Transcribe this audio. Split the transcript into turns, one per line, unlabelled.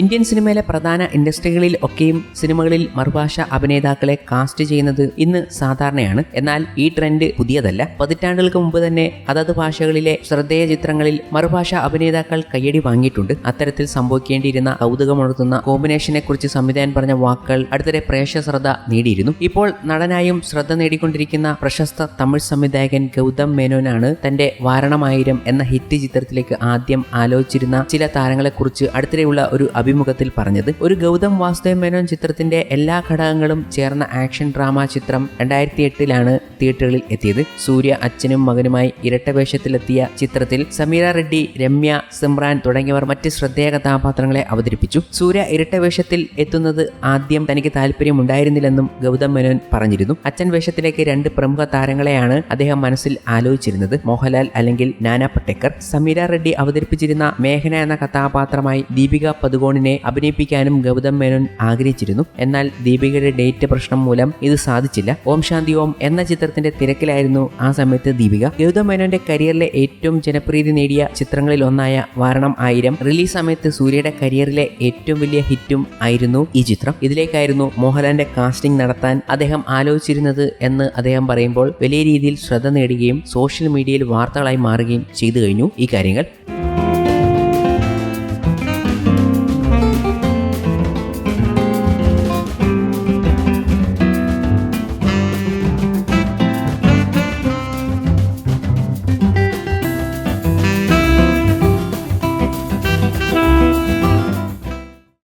Indian സിനിമയിലെ പ്രധാന ഇൻഡസ്ട്രികളിൽ ഒക്കെയും സിനിമകളിൽ മറുഭാഷ അഭിനേതാക്കളെ കാസ്റ്റ് ചെയ്യുന്നത് ഇന്ന് സാധാരണയാണ്. എന്നാൽ ഈ ട്രെൻഡ് പുതിയതല്ല. പതിറ്റാണ്ടുകൾക്ക് മുമ്പ് തന്നെ അതത് ഭാഷകളിലെ ശ്രദ്ധേയ ചിത്രങ്ങളിൽ മറുഭാഷ അഭിനേതാക്കൾ കയ്യടി വാങ്ങിയിട്ടുണ്ട്. അത്തരത്തിൽ സംഭവിക്കേണ്ടിയിരുന്ന കൗതുകമുണർത്തുന്ന കോമ്പിനേഷനെ കുറിച്ച് സംവിധാനം പറഞ്ഞ വാക്കുകൾ അടുത്തിടെ പ്രേക്ഷക ശ്രദ്ധ നേടിയിരുന്നു. ഇപ്പോൾ നടനായും ശ്രദ്ധ നേടിക്കൊണ്ടിരിക്കുന്ന പ്രശസ്ത തമിഴ് സംവിധായകൻ ഗൗതം മേനോനാണ് തന്റെ വാരണമായിരം എന്ന ഹിറ്റ് ചിത്രത്തിലേക്ക് ആദ്യം ആലോചിച്ചിരുന്ന ചില താരങ്ങളെക്കുറിച്ച് അടുത്തിടെയുള്ള ഒരു അഭിമുഖത്തിൽ പറഞ്ഞത് ഒരു ഗൗതം വാസുദേവ് മേനോൻ ചിത്രത്തിന്റെ എല്ലാ ഘടകങ്ങളും ചേർന്ന ആക്ഷൻ ഡ്രാമ ചിത്രം രണ്ടായിരത്തി എട്ടിലാണ് തിയേറ്ററുകളിൽ എത്തിയത്. സൂര്യ അച്ഛനും മകനുമായി ഇരട്ട വേഷത്തിലെത്തിയ ചിത്രത്തിൽ സമീറ റെഡ്ഡി രമ്യ സിമ്രാൻ തുടങ്ങിയവർ മറ്റ് ശ്രദ്ധേയ കഥാപാത്രങ്ങളെ അവതരിപ്പിച്ചു. സൂര്യ ഇരട്ട വേഷത്തിൽ എത്തുന്നത് ആദ്യം തനിക്ക് താല്പര്യമുണ്ടായിരുന്നില്ലെന്നും ഗൗതം മേനോൻ പറഞ്ഞിരുന്നു. അച്ഛൻ വേഷത്തിലേക്ക് രണ്ട് പ്രമുഖ താരങ്ങളെയാണ് അദ്ദേഹം മനസ്സിൽ ആലോചിച്ചിരുന്നത്. മോഹൻലാൽ അല്ലെങ്കിൽ നാനാ പട്ടേക്കർ. സമീര റെഡ്ഡി അവതരിപ്പിച്ചിരുന്ന മേഘന എന്ന കഥാപാത്രമായി ദീപിക പതുകോണിനെ അഭിനയിപ്പിക്കാനും ഗൗതം മേനോൻ ആഗ്രഹിച്ചിരുന്നു. എന്നാൽ ദീപികയുടെ ഡേറ്റ് പ്രശ്നം മൂലം ഇത് സാധിച്ചില്ല. ഓം ശാന്തി ഓം എന്ന ചിത്രത്തിന്റെ തിരക്കിലായിരുന്നു ആ സമയത്ത് ദീപിക. ഗൗതം മേനോന്റെ കരിയറിലെ ഏറ്റവും ജനപ്രീതി നേടിയ ചിത്രങ്ങളിൽ ഒന്നായ വാരണം ആയിരം. റിലീസ് സമയത്ത് സൂര്യയുടെ കരിയറിലെ ഏറ്റവും വലിയ ഹിറ്റും ആയിരുന്നു ഈ ചിത്രം. ഇതിലേക്കായിരുന്നു മോഹൻലാലിന്റെ കാസ്റ്റിംഗ് നടത്താൻ അദ്ദേഹം ആലോചിച്ചിരുന്നത് എന്ന് അദ്ദേഹം പറയുമ്പോൾ വലിയ രീതിയിൽ ശ്രദ്ധ നേടുകയും സോഷ്യൽ മീഡിയയിൽ വാർത്തകളായി മാറുകയും ചെയ്തു കഴിഞ്ഞു. ഈ കാര്യങ്ങൾ